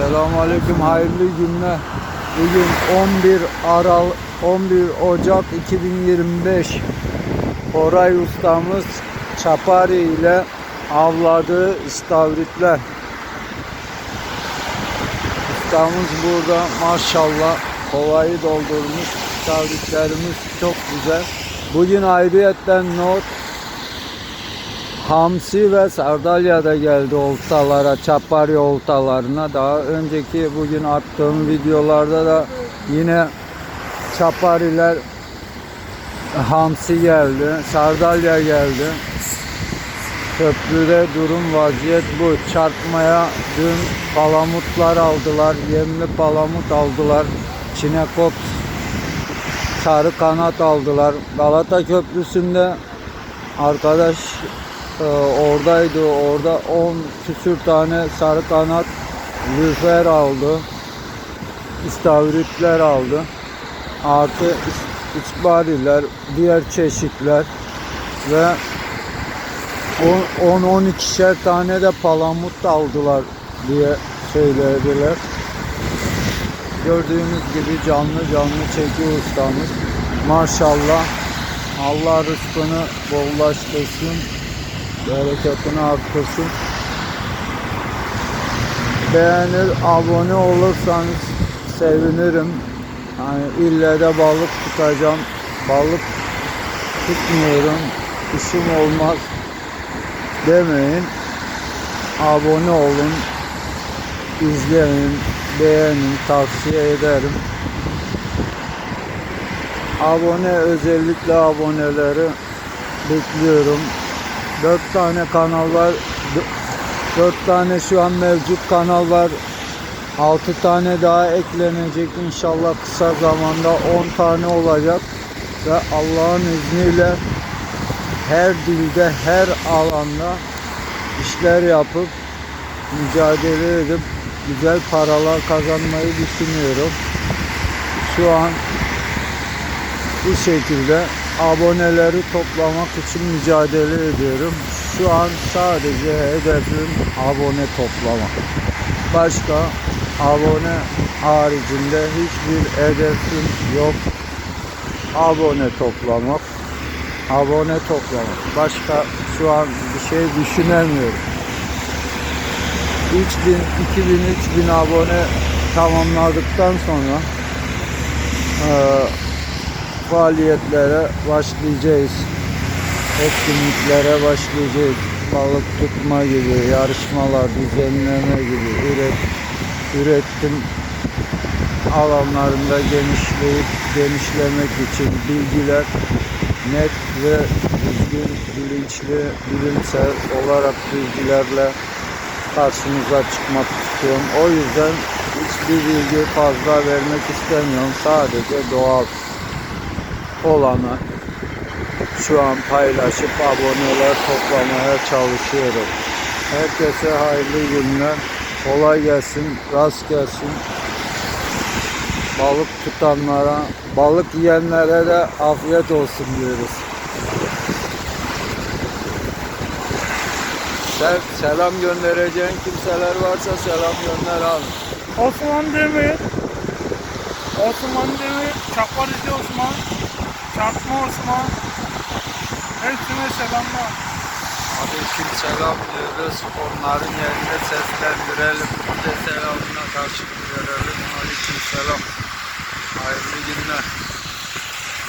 Selamünaleyküm, hayırlı günler. Bugün 11 Aral 11 Ocak 2025. Koray ustamız Çapari ile avladığı istavritler. Ustamız burada maşallah kovayı doldurmuş. İstavritlerimiz çok güzel. Bugün ayrıyetten not Hamsi ve Sardalya da geldi oltalara, Çapari oltalarına. Daha önceki bugün attığım videolarda da yine Çapariler Hamsi geldi, Sardalya geldi. Köprüde durum vaziyet bu. Çarpmaya dün palamutlar aldılar, yemli palamut aldılar. Çinekop sarı kanat aldılar. Galata Köprüsü'nde arkadaş e, oradaydı. Orada 10 küsür tane sarı kanat lüfer aldı. İstavritler aldı. Artı is- isbariler, diğer çeşitler ve 10-12'şer tane de palamut da aldılar diye söylediler. Gördüğünüz gibi canlı canlı çekiyor ustamız. Maşallah Allah rızkını bollaştırsın. Bereketini arttırsın. Beğenir, abone olursanız sevinirim. Hani ille de balık tutacağım. Balık tutmuyorum. İşim olmaz demeyin. Abone olun. izleyin, beğenin, tavsiye ederim. Abone özellikle aboneleri bekliyorum. 4 tane kanal var. 4 tane şu an mevcut kanal var. 6 tane daha eklenecek inşallah kısa zamanda 10 tane olacak ve Allah'ın izniyle her dilde, her alanda işler yapıp mücadele edip güzel paralar kazanmayı düşünüyorum. Şu an bu şekilde aboneleri toplamak için mücadele ediyorum. Şu an sadece hedefim abone toplamak. Başka abone haricinde hiçbir hedefim yok. Abone toplamak. Abone toplamak. Başka şu an bir şey düşünemiyorum. 3000, 2000, 3000 abone tamamladıktan sonra eee faaliyetlere başlayacağız. Etkinliklere başlayacağız. Balık tutma gibi, yarışmalar, düzenleme gibi üret, ürettim alanlarında genişleyip genişlemek için bilgiler net ve düzgün, bilinçli, bilimsel olarak bilgilerle karşınıza çıkmak istiyorum. O yüzden hiçbir bilgi fazla vermek istemiyorum. Sadece doğal olanı şu an paylaşıp aboneler toplamaya çalışıyorum. Herkese hayırlı günler. Kolay gelsin, rast gelsin. Balık tutanlara, balık yiyenlere de afiyet olsun diyoruz. Sen selam göndereceğin kimseler varsa selam gönder abi. Osman Demir, Osman Demir, Çaparıcı Osman, Çarpma Osman, hepsine selamlar. Aleyküm selam diyoruz. Onların yerine seslendirelim. Bir de selamına karşılık verelim. Aleyküm selam. Hayırlı günler.